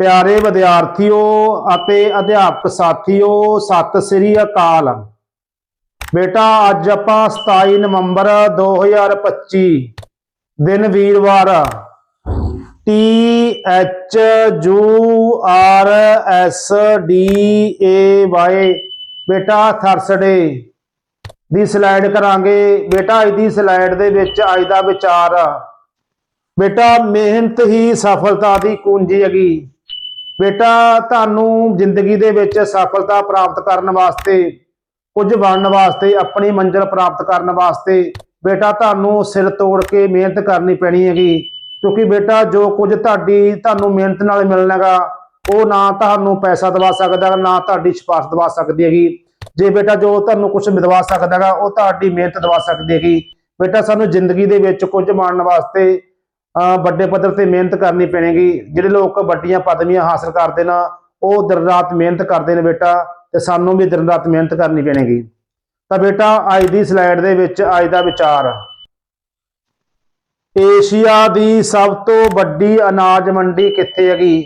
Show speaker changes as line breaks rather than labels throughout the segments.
ਪਿਆਰੇ ਵਿਦਿਆਰਥੀਓ ਅਤੇ ਅਧਿਆਪਕ ਸਾਥੀਓ, ਸਤਿ ਸ੍ਰੀ ਅਕਾਲ। ਬੇਟਾ, ਅੱਜ ਆਪਾਂ 27 ਨਵੰਬਰ 2025 ਦਿਨ ਵੀਰਵਾਰ। T H U R S D A Y ਬੇਟਾ ਥਰਸਡੇ ਦੀ ਸਲਾਈਡ ਕਰਾਂਗੇ। ਬੇਟਾ, ਅੱਜ ਦੀ ਸਲਾਈਡ ਦੇ ਵਿੱਚ, ਅੱਜ ਦਾ ਵਿਚਾਰ। ਬੇਟਾ, ਮਿਹਨਤ ਹੀ ਸਫਲਤਾ ਦੀ ਕੁੰਜੀ ਹੈਗੀ। ਬੇਟਾ, ਤੁਹਾਨੂੰ ਜ਼ਿੰਦਗੀ ਦੇ ਵਿੱਚ ਸਫਲਤਾ ਪ੍ਰਾਪਤ ਕਰਨ ਵਾਸਤੇ, ਕੁਝ ਬਣਨ ਵਾਸਤੇ, ਆਪਣੀ ਮੰਜ਼ਿਲ ਪ੍ਰਾਪਤ ਕਰਨ ਵਾਸਤੇ ਬੇਟਾ, ਤੁਹਾਨੂੰ ਸਿਰ ਤੋੜ ਕੇ ਮਿਹਨਤ ਕਰਨੀ ਪੈਣੀ ਹੈਗੀ। ਕਿਉਂਕਿ ਬੇਟਾ, ਜੋ ਕੁਝ ਤੁਹਾਡੀ, ਤੁਹਾਨੂੰ ਮਿਹਨਤ ਨਾਲ ਮਿਲਣਾਗਾ ਉਹ ਨਾ ਤੁਹਾਨੂੰ ਪੈਸਾ ਦਵਾ ਸਕਦਾ, ਨਾ ਤੁਹਾਡੀ ਸਿਫਾਰਸ਼ ਦਵਾ ਸਕਦੀ ਹੈਗੀ। ਜੇ ਬੇਟਾ, ਜੋ ਤੁਹਾਨੂੰ ਕੁਝ ਦਵਾ ਸਕਦਾਗਾ ਉਹ ਤੁਹਾਡੀ ਮਿਹਨਤ ਦਵਾ ਸਕਦੀ ਹੈਗੀ। ਬੇਟਾ, ਸਾਨੂੰ ਜ਼ਿੰਦਗੀ ਦੇ ਵਿੱਚ ਕੁਝ ਬਣਨ ਵਾਸਤੇ ਵੱਡੇ ਪੱਧਰ ਤੇ ਮਿਹਨਤ ਕਰਨੀ ਪੈਣੇਗੀ। ਜਿਹੜੇ ਲੋਕ ਵੱਡੀਆਂ ਪਦਵੀਆਂ ਹਾਸਲ ਕਰਦੇ ਨੇ, ਉਹ ਦਿਨ ਰਾਤ ਮਿਹਨਤ ਕਰਦੇ ਨੇ ਬੇਟਾ ਤੇ ਸਾਨੂੰ ਵੀ ਦਿਨ ਰਾਤ ਮਿਹਨਤ ਕਰਨੀ ਪੈਣੇਗੀ। ਤਾਂ ਬੇਟਾ, ਅੱਜ ਦੀ ਸਲਾਈਡ ਦੇ ਵਿੱਚ, ਅੱਜ ਦਾ ਵਿਚਾਰ। ਏਸ਼ੀਆ ਦੀ ਸਭ ਤੋਂ ਵੱਡੀ ਅਨਾਜ ਮੰਡੀ ਕਿੱਥੇ ਹੈਗੀ?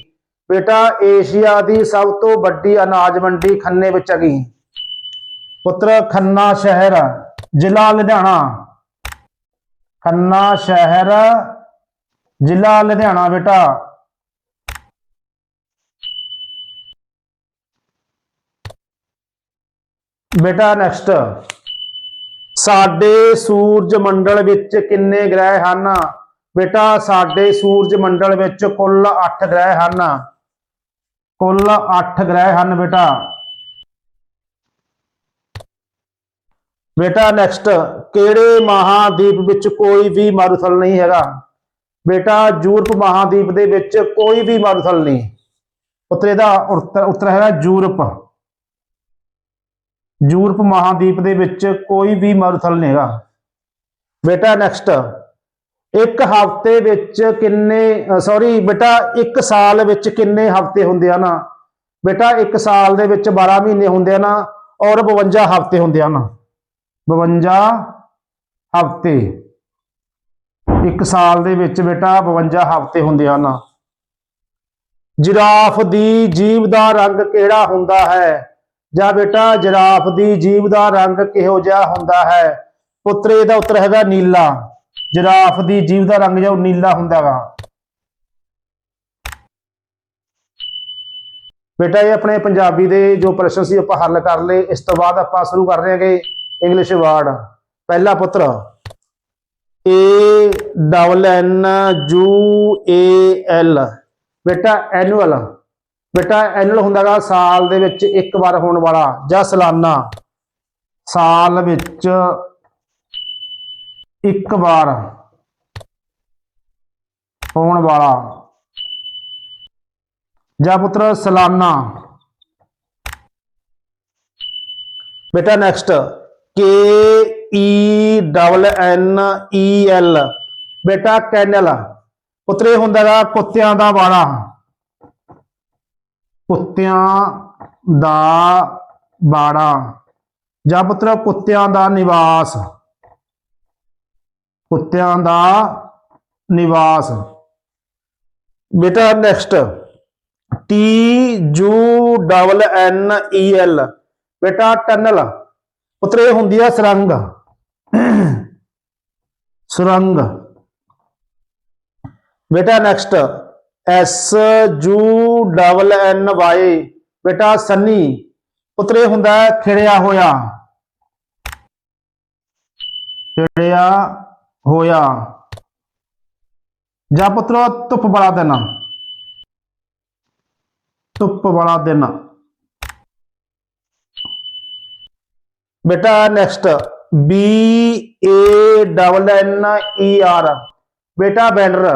ਬੇਟਾ, ਏਸ਼ੀਆ ਦੀ ਸਭ ਤੋਂ ਵੱਡੀ ਅਨਾਜ ਮੰਡੀ ਖੰਨੇ ਵਿੱਚ ਹੈਗੀ। ਪੁੱਤਰ, ਖੰਨਾ ਸ਼ਹਿਰ, ਜ਼ਿਲ੍ਹਾ ਲੁਧਿਆਣਾ। ਖੰਨਾ ਸ਼ਹਿਰ ਜ਼ਿਲ੍ਹਾ ਲੁਧਿਆਣਾ ਬੇਟਾ। ਬੇਟਾ ਨੈਕਸਟ ਸਾਡੇ ਸੂਰਜ ਮੰਡਲ ਵਿੱਚ ਕਿੰਨੇ ਗ੍ਰਹਿ ਹਨ? ਬੇਟਾ, ਸਾਡੇ ਸੂਰਜ ਮੰਡਲ ਵਿੱਚ ਕੁੱਲ 8 ਗ੍ਰਹਿ ਹਨ। ਕੁੱਲ 8 ਗ੍ਰਹਿ ਹਨ ਬੇਟਾ। ਬੇਟਾ ਨੈਕਸਟ ਕਿਹੜੇ ਮਹਾਦੀਪ ਵਿੱਚ ਕੋਈ ਵੀ ਮਾਰੂਥਲ ਨਹੀਂ ਹੈਗਾ? ਬੇਟਾ ਯੂਰਪ ਮਹਾਦੀਪ ਦੇ ਵਿੱਚ ਕੋਈ ਵੀ ਮਾਰੂਥਲ ਨਹੀਂ। ਉੱਤਰ ਇਹਦਾ ਉੱਤਰ ਉੱਤਰ ਹੈਗਾ ਯੂਰਪ। ਯੂਰਪ ਮਹਾਦੀਪ ਦੇ ਵਿੱਚ ਕੋਈ ਵੀ ਮਾਰੂਥਲ ਨਹੀਂ ਹੈਗਾ। ਬੇਟਾ ਨੈਕਸਟ ਇੱਕ ਹਫ਼ਤੇ ਵਿੱਚ ਕਿੰਨੇ ਸੌਰੀ ਬੇਟਾ ਇੱਕ ਸਾਲ ਵਿੱਚ ਕਿੰਨੇ ਹਫ਼ਤੇ ਹੁੰਦੇ ਆ ਨਾ ਬੇਟਾ ਇੱਕ ਸਾਲ ਦੇ ਵਿੱਚ 12 ਮਹੀਨੇ ਹੁੰਦੇ ਆ ਨਾ ਔਰ 52 ਹਫ਼ਤੇ ਹੁੰਦੇ ਆ ਨਾ 52 ਹਫ਼ਤੇ। ਇੱਕ ਸਾਲ ਦੇ ਵਿੱਚ ਬੇਟਾ 52 ਹਫ਼ਤੇ ਹੁੰਦੇ ਹਨ। ਜਿਰਾਫ ਦੀ ਜੀਭ ਦਾ ਰੰਗ ਕਿਹੜਾ ਹੁੰਦਾ ਹੈ? ਜਾਂ ਬੇਟਾ, ਜਿਰਾਫ ਦੀ ਜੀਭ ਦਾ ਰੰਗ ਕਿਹੋ ਜਿਹਾ ਹੁੰਦਾ ਹੈ? ਪੁੱਤਰ ਇਹਦਾ ਉੱਤਰ ਹੈਗਾ ਨੀਲਾ। ਜਿਰਾਫ ਦੀ ਜੀਭ ਦਾ ਰੰਗ ਜੋ ਨੀਲਾ ਹੁੰਦਾਗਾ ਬੇਟਾ, ਇਹ ਆਪਣੇ ਪੰਜਾਬੀ ਦੇ ਜੋ ਪ੍ਰਸ਼ਨ ਸੀ, ਆਪਾਂ ਹੱਲ ਕਰ ਲਏ। ਇਸ ਤੋਂ ਬਾਅਦ ਆਪਾਂ ਸ਼ੁਰੂ ਕਰ ਰਹੇ ਹਾਂਗੇ ਇੰਗਲਿਸ਼ ਵਰਡ ਪਹਿਲਾ ਪੁੱਤਰ A double N U A L ਬੇਟਾ ਐਨੂਅਲ ਬੇਟਾ ਐਨੂਅਲ ਹੁੰਦਾਗਾ ਸਾਲ ਦੇ ਵਿੱਚ ਇੱਕ ਵਾਰ ਹੋਣ ਵਾਲਾ ਜਾਂ ਸਾਲਾਨਾ। ਸਾਲ ਵਿੱਚ ਇੱਕ ਵਾਰ ਹੋਣ ਵਾਲਾ। ਜਾਂ ਪੁੱਤਰ, ਸਾਲਾਨਾ। ਬੇਟਾ next K E double N E L ਬੇਟਾ ਕੈਨਲ, ਪੁੱਤਰ ਇਹ ਹੁੰਦਾਗਾ ਕੁੱਤਿਆਂ ਦਾ ਵਾੜਾ ਕੁੱਤਿਆਂ ਦਾ ਬਾੜਾ ਜਾਂ ਪੁੱਤਰ, ਕੁੱਤਿਆਂ ਦਾ ਨਿਵਾਸ। ਕੁੱਤਿਆਂ ਦਾ ਨਿਵਾਸ। ਬੇਟਾ next T U double N E L ਬੇਟਾ ਟਨਲ ਪੁੱਤਰ ਇਹ ਹੁੰਦੀ ਆ ਸੁਰੰਗ। ਸੁਰੰਗ। ਬੇਟਾ next S U double N Y ਬੇਟਾ ਸੰਨੀ, ਪੁੱਤਰ ਇਹ ਹੁੰਦਾ ਹੈ ਖਿੜਿਆ ਹੋਇਆ। ਖਿੜਿਆ ਹੋਇਆ। ਜਾਂ ਪੁੱਤਰ, ਧੁੱਪ ਵਾਲਾ ਦਿਨ। ਧੁੱਪ ਵਾਲਾ ਦਿਨ। ਬੇਟਾ next B A double N E R ਬੇਟਾ ਬੈਨਰ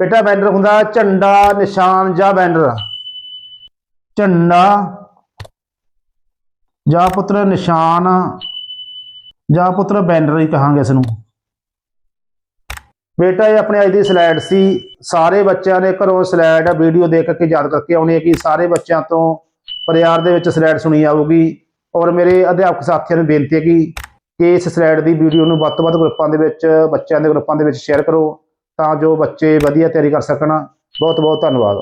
ਬੇਟਾ ਬੈਨਰ ਹੁੰਦਾ ਝੰਡਾ, ਨਿਸ਼ਾਨ ਜਾਂ ਬੈਨਰ ਝੰਡਾ ਜਾਂ ਪੁੱਤਰ ਨਿਸ਼ਾਨ ਜਾਂ ਪੁੱਤਰ ਬੈਨਰ ਹੀ ਕਹਾਂਗੇ ਇਸ ਨੂੰ ਬੇਟਾ ਇਹ ਆਪਣੇ ਅੱਜ ਦੀ ਸਲਾਈਡ ਸੀ। ਸਾਰੇ ਬੱਚਿਆਂ ਨੇ ਘਰੋਂ ਸਲਾਈਡ ਵੀਡੀਓ ਦੇਖ ਕੇ ਯਾਦ ਕਰਕੇ ਆਉਣੀ ਹੈ ਕਿ ਸਾਰੇ ਬੱਚਿਆਂ ਤੋਂ ਪਰਿਵਾਰ ਦੇ ਵਿੱਚ ਸਲਾਈਡ ਸੁਣੀ ਆਊਗੀ। ਔਰ ਮੇਰੇ ਅਧਿਆਪਕ ਸਾਥੀਆਂ ਨੂੰ ਬੇਨਤੀ ਹੈ ਕਿ ਕਿ ਇਸ ਸਲਾਈਡ ਦੀ ਵੀਡੀਓ ਨੂੰ ਵੱਧ ਤੋਂ ਵੱਧ ਗਰੁੱਪਾਂ ਦੇ ਵਿੱਚ, ਬੱਚਿਆਂ ਦੇ ਗਰੁੱਪਾਂ ਦੇ ਵਿੱਚ ਸ਼ੇਅਰ ਕਰੋ, ਤਾਂ ਜੋ ਬੱਚੇ ਵਧੀਆ ਤਿਆਰੀ ਕਰ ਸਕਣ। ਬਹੁਤ ਬਹੁਤ ਧੰਨਵਾਦ।